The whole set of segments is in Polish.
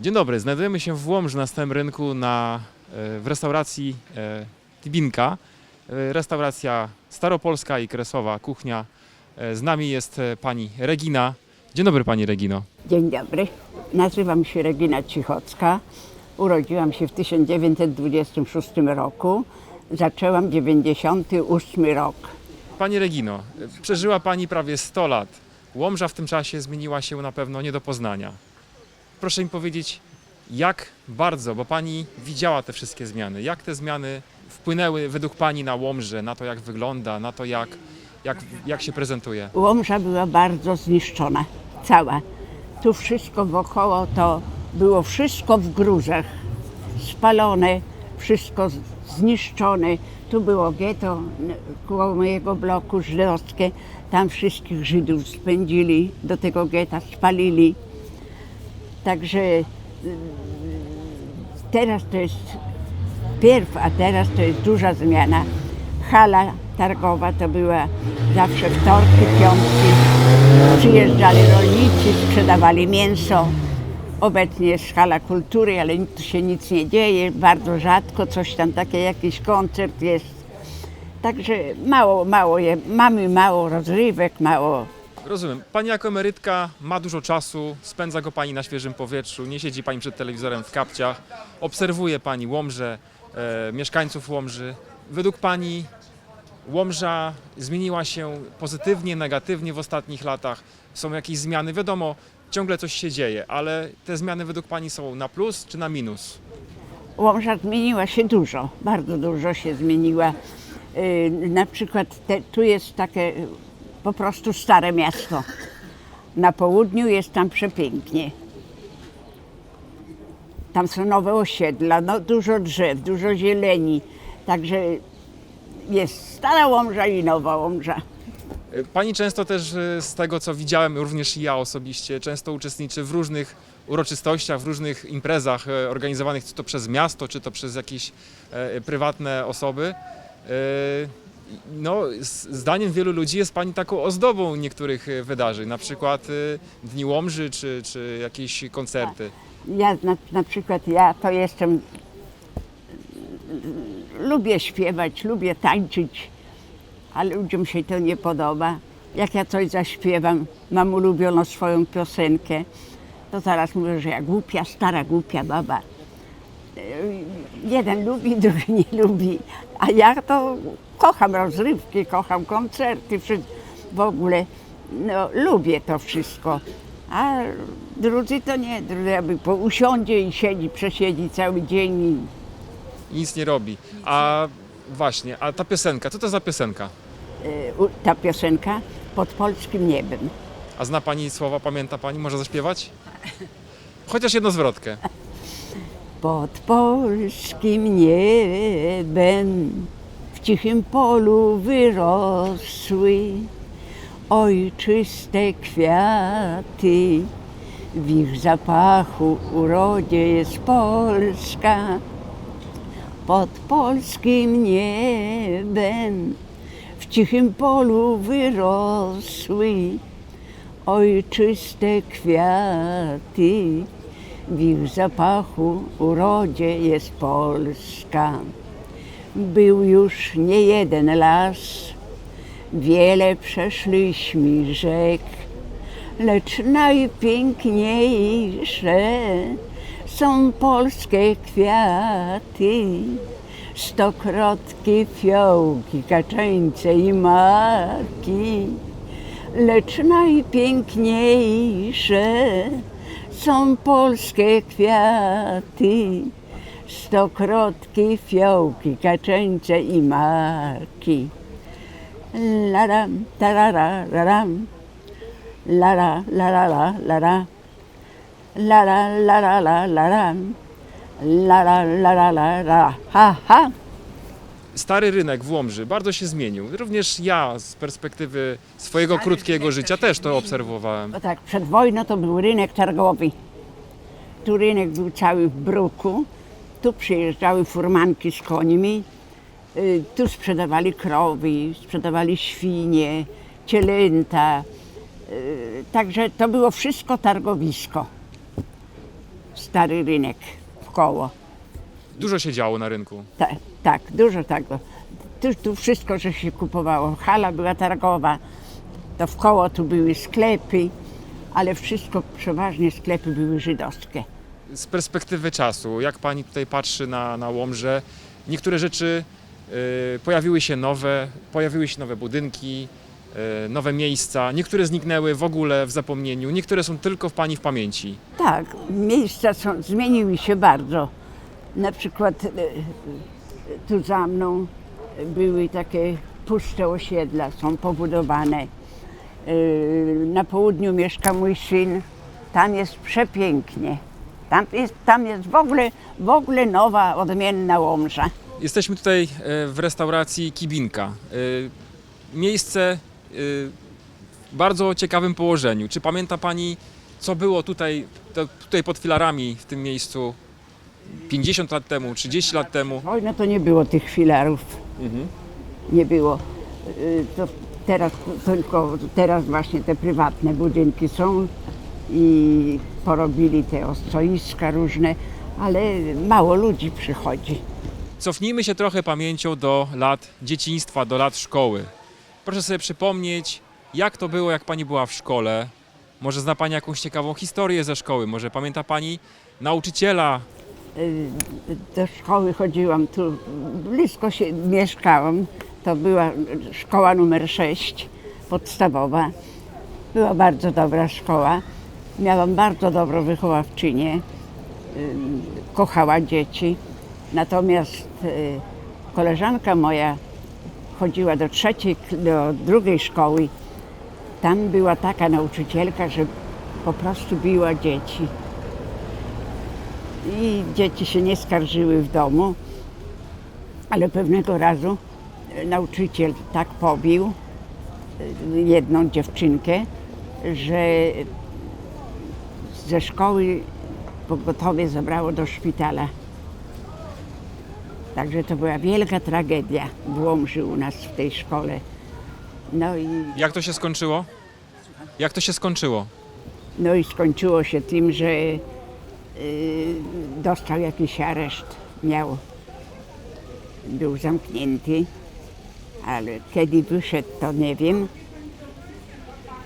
Dzień dobry, znajdujemy się w Łomży na Starym Rynku na, e, w restauracji e, Tibinka. E, Restauracja staropolska i kresowa kuchnia. Z nami jest pani Regina. Dzień dobry pani Regino. Dzień dobry. Nazywam się Regina Cichocka. Urodziłam się w 1926 roku. Zaczęłam 98 rok. Pani Regino, przeżyła pani prawie 100 lat. Łomża w tym czasie zmieniła się na pewno nie do poznania. Proszę mi powiedzieć, jak bardzo, bo pani widziała te wszystkie zmiany, jak te zmiany wpłynęły według pani na Łomżę, na to jak wygląda, na to jak, jak, jak się prezentuje? Łomża była bardzo zniszczona, cała. Tu wszystko wokoło to było wszystko w gruzach. Spalone, wszystko zniszczone. Tu było getto n- koło mojego bloku żydowskie. Tam wszystkich Żydów spędzili do tego getta, spalili. Także y, teraz to jest pierw, a teraz to jest duża zmiana. Hala targowa to była zawsze wtorki, piątki. Przyjeżdżali rolnicy, sprzedawali mięso. Obecnie jest hala kultury, ale tu się nic nie dzieje. Bardzo rzadko coś tam, takie jakiś koncert jest. Także mało, mało, je, mamy mało rozrywek, mało Rozumiem. Pani jako emerytka ma dużo czasu, spędza go pani na świeżym powietrzu, nie siedzi pani przed telewizorem w kapciach, obserwuje pani Łomżę, e, mieszkańców Łomży. Według pani Łomża zmieniła się pozytywnie, negatywnie w ostatnich latach? Są jakieś zmiany? Wiadomo, ciągle coś się dzieje, ale te zmiany według pani są na plus czy na minus? Łomża zmieniła się dużo, bardzo dużo się zmieniła. Yy, Na przykład te, tu jest takie y, po prostu stare miasto. Na południu jest tam przepięknie. Tam są nowe osiedla, no, dużo drzew, dużo zieleni. Także jest stara Łomża i nowa Łomża. Pani często też e, z tego, co widziałem, również ja osobiście, często uczestniczy w różnych uroczystościach, w różnych imprezach e, organizowanych, czy to przez miasto, czy to przez jakieś e, prywatne osoby. E, No, zdaniem wielu ludzi jest Pani taką ozdobą niektórych e, wydarzeń, na przykład e, Dni Łomży, czy, czy jakieś koncerty. Ja na, na przykład ja to jestem. Lubię śpiewać, lubię tańczyć, ale ludziom się to nie podoba. Jak ja coś zaśpiewam, mam ulubioną swoją piosenkę, to zaraz mówię, że ja głupia, stara głupia baba. Yy, Jeden lubi, drugi nie lubi, a ja to kocham rozrywki, kocham koncerty, wszy- w ogóle no, lubię to wszystko. A drudzy to nie, drudzy jakby po usiądzie i siedzi, przesiedzi cały dzień. I, I nic nie robi. A właśnie, a ta piosenka, co to za piosenka? u- ta piosenka pod polskim niebem. A zna Pani słowa, pamięta Pani, może zaśpiewać? Chociaż jedną zwrotkę. Pod polskim niebem cichym polu wyrosły ojczyste kwiaty. W ich zapachu urodzie jest Polska. Pod polskim niebem w cichym polu wyrosły ojczyste kwiaty. W ich zapachu urodzie jest Polska. Był już nie jeden las, wiele przeszliśmy rzek, lecz najpiękniejsze są polskie kwiaty. Stokrotki, fiołki, kaczeńce i maki lecz najpiękniejsze są polskie kwiaty. Stokrotki, fiołki, kaczeńce i maki. Laram, tarara, laram, lara, lara, la, lara, lara, lara, la, laram, lara, lara, la, la, ha, ha. Stary rynek w Łomży bardzo się zmienił. Również ja z perspektywy swojego krótkiego życia też to obserwowałem. No tak, przed wojną to był rynek targowy. Tu rynek był cały w bruku. Tu przyjeżdżały furmanki z końmi. Y, Tu sprzedawali krowy, sprzedawali świnie, cielęta. Y, Także to było wszystko targowisko. stary rynek w koło. Dużo się działo na rynku. Ta, tak, dużo tego. Tu, tu wszystko, że się kupowało. Hala była targowa, to w koło tu były sklepy, ale wszystko, przeważnie sklepy były żydowskie. Z perspektywy czasu, jak pani tutaj patrzy na, na Łomżę, niektóre rzeczy y, pojawiły się nowe, pojawiły się nowe budynki, y, nowe miejsca, niektóre zniknęły w ogóle w zapomnieniu, niektóre są tylko w pani w pamięci. Tak, miejsca są, zmieniły się bardzo. Na przykład e, tu za mną były takie puste osiedla, są pobudowane. E, Na południu mieszka mój syn, tam jest przepięknie. Tam jest, tam jest w, ogóle, w ogóle nowa, odmienna Łomża. Jesteśmy tutaj e, w restauracji Kibinka. E, Miejsce e, w bardzo ciekawym położeniu. Czy pamięta Pani, co było tutaj, tutaj pod filarami w tym miejscu 50 lat temu, 30 lat temu? Wojna to nie było tych filarów. Nie było. To teraz tylko teraz właśnie te prywatne budynki są i porobili te ostoiska różne, ale mało ludzi przychodzi. Cofnijmy się trochę pamięcią do lat dzieciństwa, do lat szkoły. Proszę sobie przypomnieć, jak to było, jak Pani była w szkole. Może zna Pani jakąś ciekawą historię ze szkoły, może pamięta Pani nauczyciela, Y, Do szkoły chodziłam tu, blisko się mieszkałam. To była szkoła numer 6, podstawowa. Była bardzo dobra szkoła. Miałam bardzo dobrą wychowawczynię. Ym, Kochała dzieci. Natomiast y, koleżanka moja chodziła do trzeciej, do drugiej szkoły. Tam była taka nauczycielka, że po prostu biła dzieci i dzieci się nie skarżyły w domu, ale pewnego razu e, nauczyciel tak pobił jedną dziewczynkę, że ze szkoły pogotowie zabrało do szpitala. Także to była wielka tragedia w Łomży u nas w tej szkole. No i, Jak to się skończyło? Jak to się skończyło? no i skończyło się tym, że y, dostał jakiś areszt, miał, był zamknięty, ale kiedy wyszedł, to nie wiem.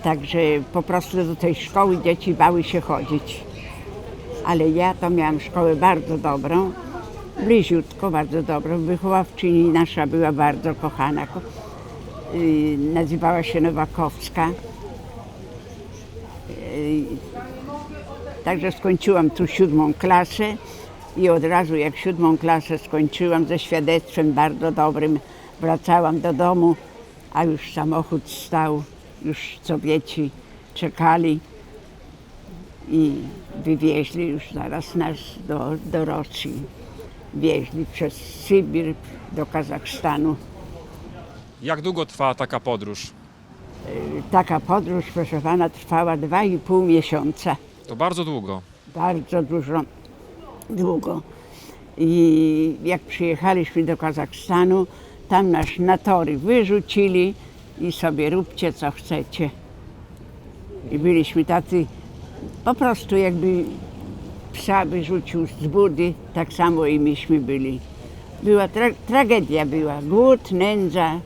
Także po prostu do tej szkoły dzieci bały się chodzić. Ale ja to miałam szkołę bardzo dobrą, bliziutko, bardzo dobrą. Wychowawczyni nasza była bardzo kochana. Ko- y, Nazywała się Nowakowska. Y, Także skończyłam tu siódmą klasę i od razu jak siódmą klasę skończyłam ze świadectwem bardzo dobrym, wracałam do domu, a już samochód stał, już Sowieci czekali i wywieźli już zaraz nas do, do Rosji. Wieźli przez Sybir do Kazachstanu. Jak długo trwała taka podróż? Taka podróż, proszę pana, trwała dwa i pół miesiąca. To bardzo długo. bardzo dużo, długo. I jak przyjechaliśmy do Kazachstanu, tam nas na tory wyrzucili i sobie róbcie co chcecie. I byliśmy tacy, po prostu jakby psa wyrzucił z budy, tak samo i myśmy byli. Była tra- tragedia była, głód, nędza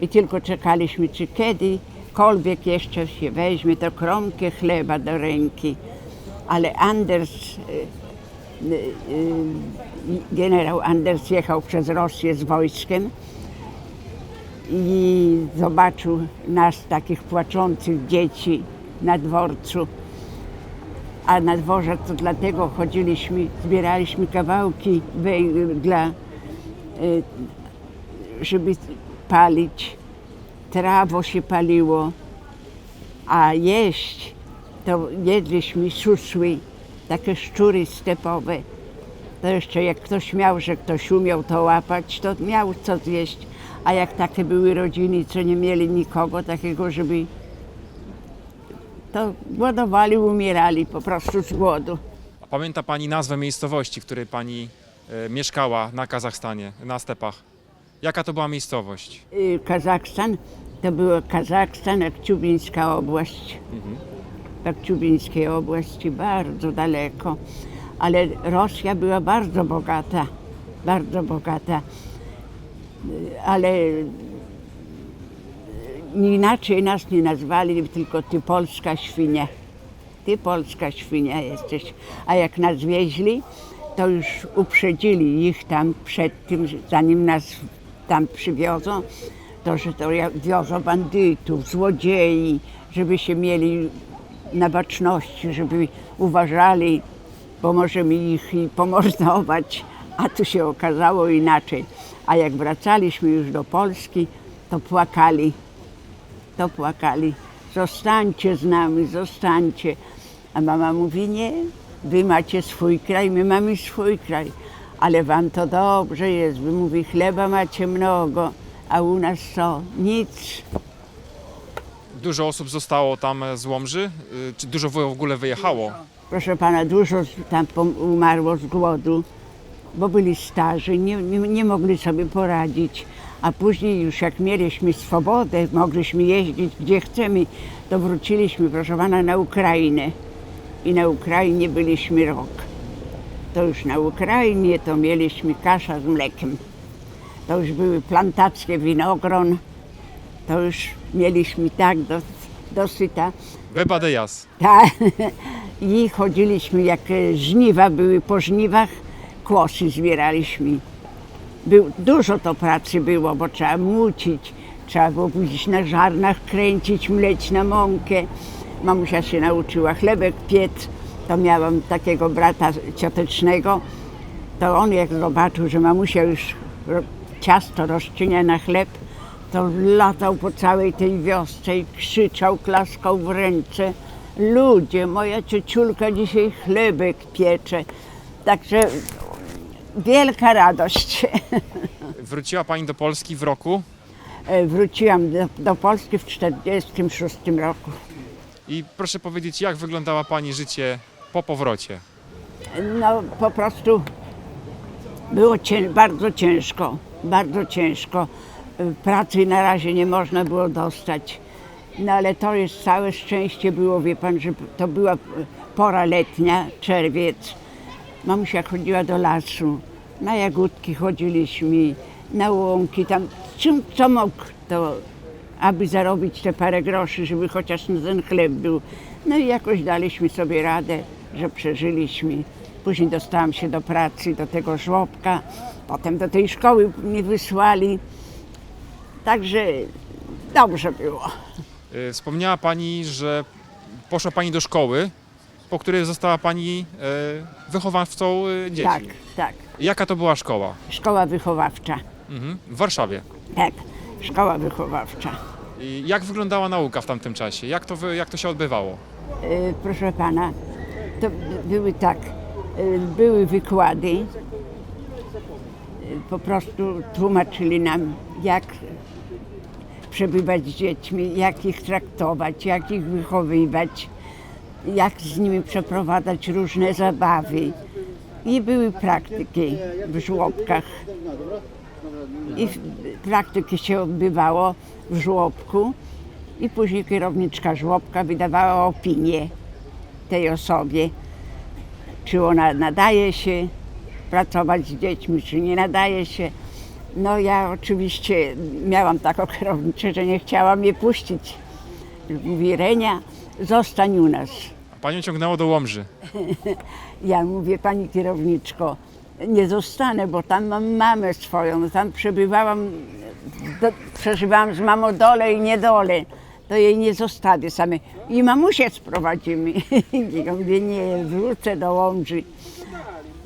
i tylko czekaliśmy, czy kiedykolwiek jeszcze się weźmie to kromkę chleba do ręki. Ale Anders, y, y, y, generał Anders jechał przez Rosję z wojskiem i zobaczył nas, takich płaczących dzieci na dworcu. A na dworze to dlatego chodziliśmy, zbieraliśmy kawałki węgla, y, żeby palić. Trawo się paliło, a jeść to jedliśmy susły, takie szczury stepowe. To jeszcze jak ktoś miał, że ktoś umiał to łapać, to miał co zjeść. A jak takie były rodziny, co nie mieli nikogo takiego, żeby to głodowali, umierali po prostu z głodu. A pamięta Pani nazwę miejscowości, w której Pani e, mieszkała na Kazachstanie, na stepach? Jaka to była miejscowość? Y, Kazachstan to był Kazachstan, Akciubińska obłaść. w Akciubińskiej oblasti, bardzo daleko. Ale Rosja była bardzo bogata, bardzo bogata. Ale inaczej nas nie nazwali, tylko ty polska świnia. Ty polska świnia jesteś. A jak nas wieźli, to już uprzedzili ich tam przed tym, zanim nas tam przywiozą, to że to wiozą bandytów, złodziei, żeby się mieli na baczności, żeby uważali, bo możemy ich i pomordować, a tu się okazało inaczej. A jak wracaliśmy już do Polski, to płakali, to płakali. Zostańcie z nami, zostańcie. A mama mówi, nie, wy macie swój kraj, my mamy swój kraj, ale wam to dobrze jest. Wy mówi, chleba macie mnogo, a u nas co? Nic. Dużo osób zostało tam z Łomży? Y, Czy dużo w ogóle wyjechało? Proszę pana, dużo tam umarło z głodu, bo byli starzy, nie, nie, nie mogli sobie poradzić. A później już jak mieliśmy swobodę, mogliśmy jeździć gdzie chcemy, to wróciliśmy, proszę pana, na Ukrainę. I na Ukrainie byliśmy rok. To już na Ukrainie to mieliśmy kasza z mlekiem. To już były plantacje winogron. To już mieliśmy tak do, dosyta. De jas. Tak. I chodziliśmy, jak e, żniwa były po żniwach, kłosy zbieraliśmy. Był, dużo to pracy było, bo trzeba mucić, trzeba było iść na żarnach, kręcić, mleć na mąkę. Mamusia się nauczyła chlebek piec, to miałam takiego brata ciotecznego, to on jak zobaczył, że mamusia już ciasto rozczynia na chleb, to latał po całej tej wiosce i krzyczał, klaskał w ręce. Ludzie, moja ciociulka dzisiaj chlebek piecze. Także wielka radość. Wróciła Pani do Polski w roku E, Wróciłam do, do Polski w 1946 roku. i proszę powiedzieć, jak wyglądała Pani życie po powrocie? No po prostu było cię, bardzo ciężko, bardzo ciężko. Y, Pracy na razie nie można było dostać. No ale to jest całe szczęście było, wie pan, że to była pora letnia, czerwiec. Mamusia chodziła do lasu, na jagódki chodziliśmy, na łąki, tam czym co mógł, to aby zarobić te parę groszy, żeby chociaż ten chleb był. No i jakoś daliśmy sobie radę, że przeżyliśmy. Później dostałam się do pracy, do tego żłobka, potem do tej szkoły mnie wysłali. Także dobrze było. Y, Wspomniała Pani, że poszła Pani do szkoły, po której została Pani y, wychowawcą y, dzieci. Tak, tak. Jaka to była szkoła? Szkoła wychowawcza. Mhm. W Warszawie. Tak, szkoła wychowawcza. I jak wyglądała nauka w tamtym czasie? Jak to, jak to się odbywało? E, proszę pana, to były tak, e, były wykłady, e, po prostu tłumaczyli nam, jak przebywać z dziećmi, jak ich traktować, jak ich wychowywać, jak z nimi przeprowadzać różne zabawy. I były praktyki w żłobkach. I praktyki się odbywało w żłobku i później kierowniczka żłobka wydawała opinię tej osobie, czy ona nadaje się pracować z dziećmi, czy nie nadaje się. No ja oczywiście miałam taką kierowniczkę, że nie chciała mnie puścić. Mówi, Renia, zostań u nas. A Panią ciągnęło do Łomży. Ja mówię, pani kierowniczko, nie zostanę, bo tam mam mamę swoją, tam przebywałam, do, przeżywałam z mamą dole i niedole. To jej nie zostawię samej. I mamusię sprowadzimy. Ja mówię, nie, wrócę do Łomży.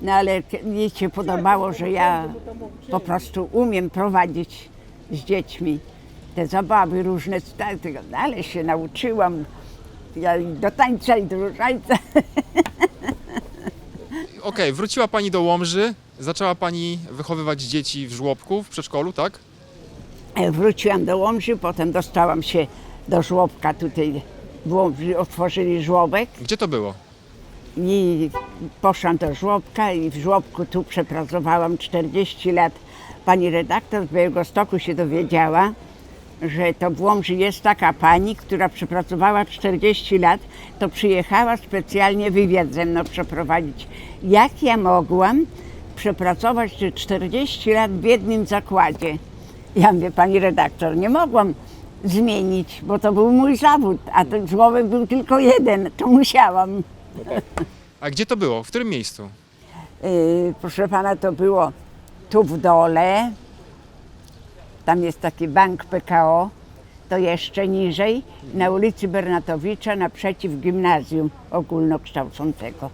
No ale jej się podobało, że ja po prostu umiem prowadzić z dziećmi te zabawy różne, tak, ale się nauczyłam. Ja i do tańca i do różańca. Okej, wróciła Pani do Łomży, zaczęła Pani wychowywać dzieci w żłobku, w przedszkolu, tak? E, Wróciłam do Łomży, potem dostałam się do żłobka tutaj. W Łomży otworzyli żłobek Gdzie to było? i poszłam do żłobka i w żłobku tu przepracowałam 40 lat. Pani redaktor z Białegostoku się dowiedziała, że to w Łomży jest taka pani, która przepracowała 40 lat, to przyjechała specjalnie wywiad ze mną przeprowadzić. Jak ja mogłam przepracować te 40 lat w jednym zakładzie? Ja mówię, pani redaktor, nie mogłam zmienić, bo to był mój zawód, a ten żłobek był tylko jeden, to musiałam. A gdzie to było? W którym miejscu? Yy, proszę pana, to było tu w dole. Tam jest taki bank PKO. To jeszcze niżej, na ulicy Bernatowicza, naprzeciw gimnazjum ogólnokształcącego.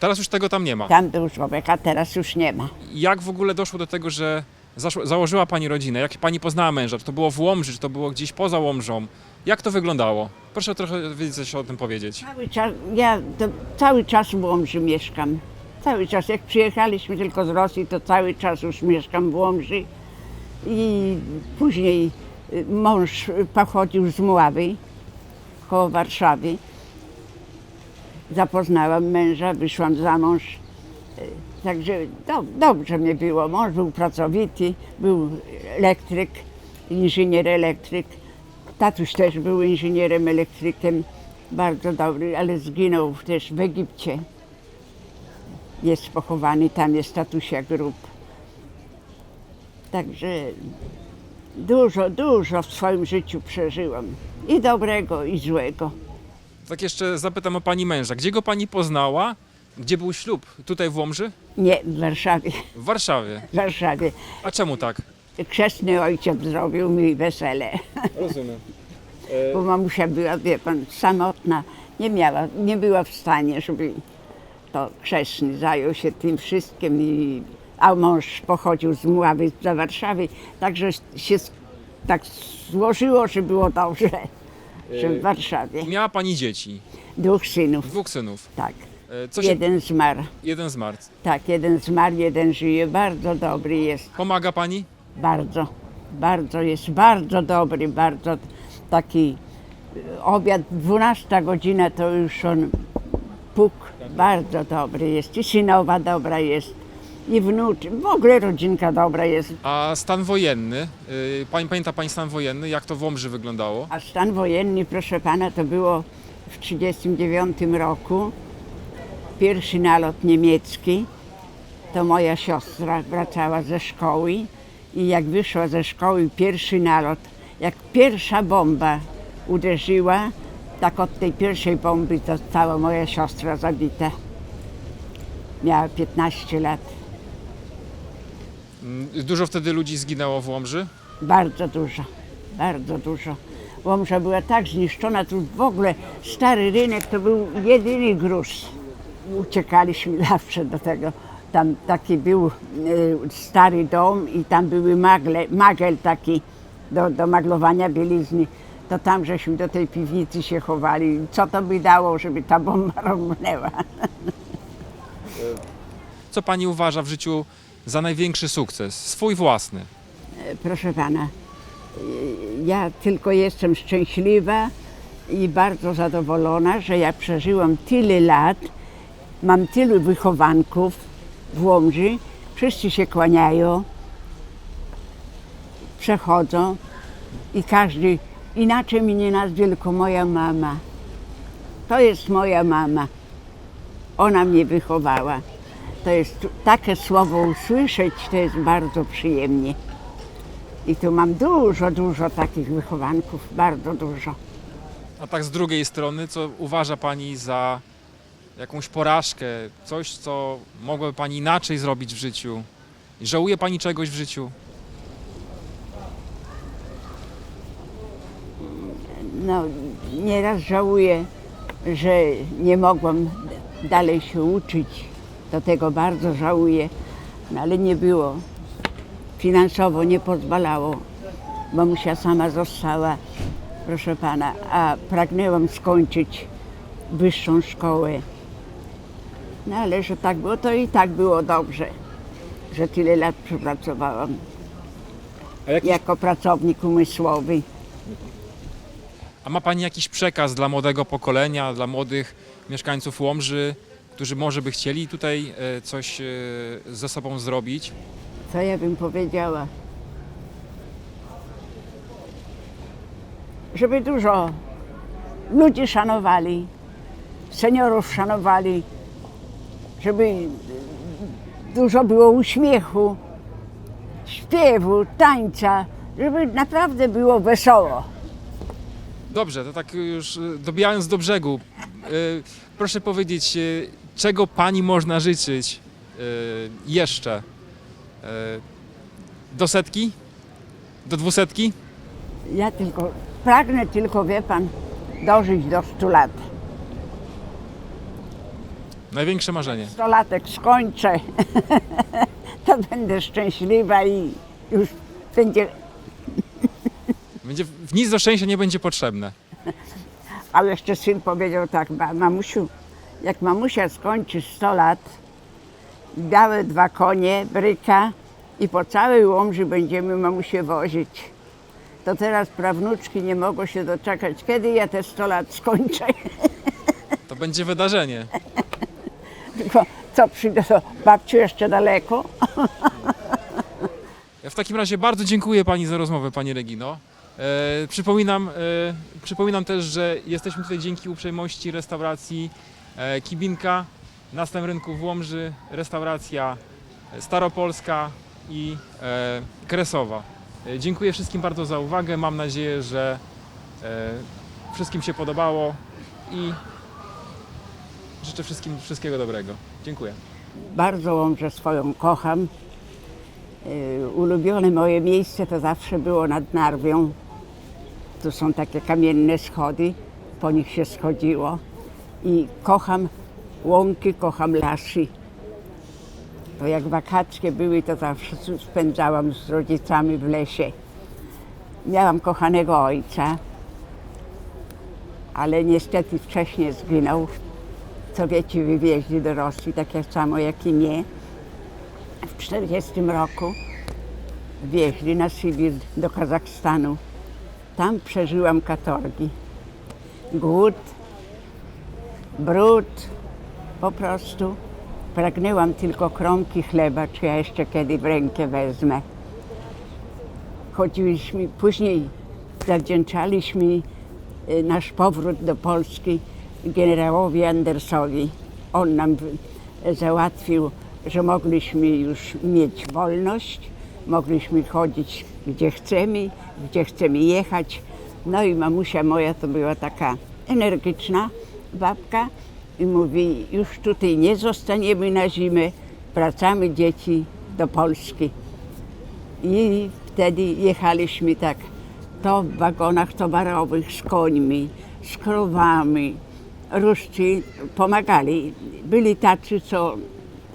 Teraz już tego tam nie ma. Tam był żłobek, a teraz już nie ma. Jak w ogóle doszło do tego, że zaszło, założyła pani rodzinę? Jak pani poznała męża? Czy to było w Łomży, czy to było gdzieś poza Łomżą? Jak to wyglądało? Proszę trochę więcej o tym powiedzieć. Cały czas, ja to, cały czas w Łomży mieszkam. Cały czas, jak przyjechaliśmy tylko z Rosji, to cały czas już mieszkam w Łomży. I później y, mąż pochodził z Mławy, koło Warszawy. Zapoznałam męża, wyszłam za mąż. Y, Także do, dobrze mi było. Mąż był pracowity, był elektryk, inżynier elektryk. Tatuś też był inżynierem elektrykiem, bardzo dobry, ale zginął też w Egipcie. Jest pochowany, tam jest tatusia grób. Także dużo, dużo w swoim życiu przeżyłam. I dobrego, i złego. Tak jeszcze zapytam o pani męża. Gdzie go pani poznała? Gdzie był ślub? Tutaj w Łomży? Nie, w Warszawie, W Warszawie. w Warszawie. A czemu tak? Chrzestny ojciec zrobił mi wesele, Rozumiem. bo mamusia była, wie pan, samotna. Nie miała, nie była w stanie, żeby to chrzestny zajął się tym wszystkim i a mąż pochodził z Mławy, za Warszawy, także się tak złożyło, że było dobrze, że w Warszawie. Miała pani dzieci, Dwóch synów, dwóch synów. tak. E, Co się... Jeden zmarł, Jeden zmarł. tak, jeden zmarł, jeden żyje, bardzo dobry jest. Pomaga pani? Bardzo, bardzo jest bardzo dobry, bardzo taki e, obiad, 12 godzina to już on puk, bardzo dobry jest i synowa dobra jest i wnuczy, w ogóle rodzinka dobra jest. A stan wojenny? y, Pani, pamięta pani stan wojenny? Jak to w Łomży wyglądało? A stan wojenny, proszę pana, to było w 1939 roku, pierwszy nalot niemiecki, to moja siostra wracała ze szkoły i jak wyszła ze szkoły pierwszy nalot, jak pierwsza bomba uderzyła, tak od tej pierwszej bomby została moja siostra zabita. Miała 15 lat. Mm, Dużo wtedy ludzi zginęło w Łomży? Bardzo dużo, bardzo dużo. Łomża była tak zniszczona, tu w ogóle stary rynek to był jedyny gruz. Uciekaliśmy zawsze do tego. Tam taki był e, stary dom i tam były magle, magel taki do, do maglowania bielizny. To tam żeśmy do tej piwnicy się chowali. Co to by dało, żeby ta bomba rąbnęła? Co pani uważa w życiu za największy sukces? Swój własny. Proszę pana, ja tylko jestem szczęśliwa i bardzo zadowolona, że ja przeżyłam tyle lat, mam tylu wychowanków w Łomży, wszyscy się kłaniają, przechodzą i każdy inaczej mnie nie nazwie, tylko moja mama. To jest moja mama. Ona mnie wychowała. To jest takie słowo usłyszeć, to jest bardzo przyjemnie. I tu mam dużo, dużo takich wychowanków, bardzo dużo. A tak z drugiej strony, co uważa pani za jakąś porażkę? Coś, co mogłaby pani inaczej zrobić w życiu? Żałuje pani czegoś w życiu? No, nieraz żałuję, że nie mogłam dalej się uczyć. Do tego bardzo żałuję, no, ale nie było. Finansowo nie pozwalało. Mamusia sama została, proszę pana, a pragnęłam skończyć wyższą szkołę. No ale że tak było, to i tak było dobrze, że tyle lat przepracowałam A, jaki, jako pracownik umysłowy. a ma pani jakiś przekaz dla młodego pokolenia, dla młodych mieszkańców Łomży, którzy może by chcieli tutaj e, coś e, ze sobą zrobić? Co ja bym powiedziała? żeby dużo ludzi szanowali, seniorów szanowali, żeby dużo było uśmiechu, śpiewu, tańca, żeby naprawdę było wesoło. Dobrze, to tak już y, dobijając do brzegu, proszę powiedzieć, czego pani można życzyć y, jeszcze? Y, Do setki? Do dwusetki? Ja tylko pragnę tylko, wie pan, dożyć do 100 lat. Największe marzenie. 100 latek skończę, to będę szczęśliwa i już będzie, Będzie, nic do szczęścia nie będzie potrzebne. a jeszcze syn powiedział tak, "Ma- mamusiu, jak mamusia skończy 100 lat, białe dwa konie, bryka i po całej Łomży będziemy mamusię wozić. To teraz prawnuczki nie mogą się doczekać, kiedy ja te 100 lat skończę. To będzie wydarzenie. Tylko co przyjdę do babci jeszcze daleko? Ja w takim razie bardzo dziękuję Pani za rozmowę, Pani Regino. E, przypominam, e, przypominam też, że jesteśmy tutaj dzięki uprzejmości restauracji Kibinka na Rynku w Łomży, restauracja Staropolska i e, Kresowa. E, dziękuję wszystkim bardzo za uwagę. Mam nadzieję, że e, wszystkim się podobało i życzę wszystkim wszystkiego dobrego. Dziękuję. Bardzo Łomżę swoją kocham. Ulubione moje miejsce to zawsze było nad Narwią. Tu są takie kamienne schody, po nich się schodziło. I kocham łąki, kocham lasy. To jak wakacje były, to zawsze spędzałam z rodzicami w lesie. Miałam kochanego ojca, ale niestety wcześniej zginął. Sowieci wywieźli do Rosji, tak jak samo jak i mnie. W 1940 roku wieźli na Sybir do Kazachstanu. Tam przeżyłam katorgi. Głód, brud, po prostu. Pragnęłam tylko kromki chleba, czy ja jeszcze kiedy w rękę wezmę. Chodziliśmy, później zawdzięczaliśmy y, nasz powrót do Polski generałowi Andersowi. On nam załatwił, że mogliśmy już mieć wolność, mogliśmy chodzić gdzie chcemy, gdzie chcemy jechać. No i mamusia moja to była taka energiczna babka i mówi, już tutaj nie zostaniemy na zimę, wracamy dzieci do Polski. I wtedy jechaliśmy tak, to w wagonach towarowych z końmi, z krowami. Ruscy pomagali. Byli tacy, co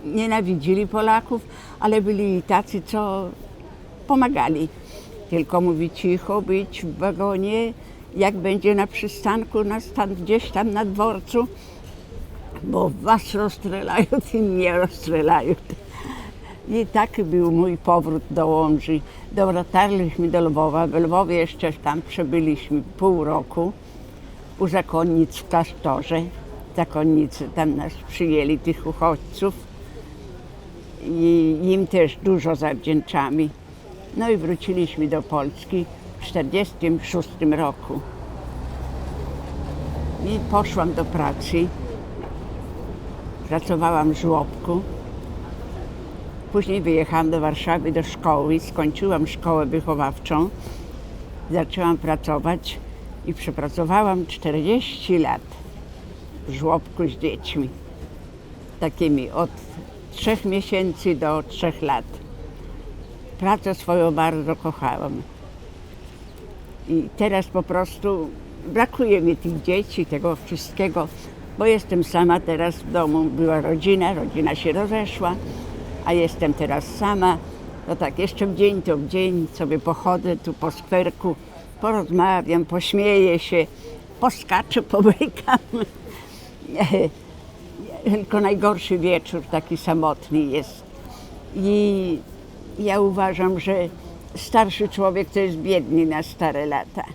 nienawidzili Polaków, ale byli tacy, co pomagali. Tylko mówi cicho być w wagonie, jak będzie na przystanku, na stan, gdzieś tam na dworcu, bo was rozstrzelają, i mnie rozstrzelają. I taki był mój powrót do Łomży. Dotarliśmy do Lwowa. W Lwowie jeszcze tam przebyliśmy pół roku u zakonnic w klasztorze. Zakonnicy tam nas przyjęli, tych uchodźców. I im też dużo zawdzięczamy. No i wróciliśmy do Polski 1946 roku. I poszłam do pracy. Pracowałam w żłobku. Później wyjechałam do Warszawy do szkoły, skończyłam szkołę wychowawczą, zaczęłam pracować i przepracowałam 40 lat w żłobku z dziećmi. Takimi od trzech miesięcy do trzech lat. Pracę swoją bardzo kochałam. I teraz po prostu brakuje mi tych dzieci, tego wszystkiego, bo jestem sama teraz w domu. Była rodzina, rodzina się rozeszła, a jestem teraz sama. No tak, jeszcze w dzień to w dzień sobie pochodzę tu po skwerku, porozmawiam, pośmieję się, poskaczę, pobrykam. Tylko najgorszy wieczór taki samotny jest. I ja uważam, że starszy człowiek to jest biedny na stare lata.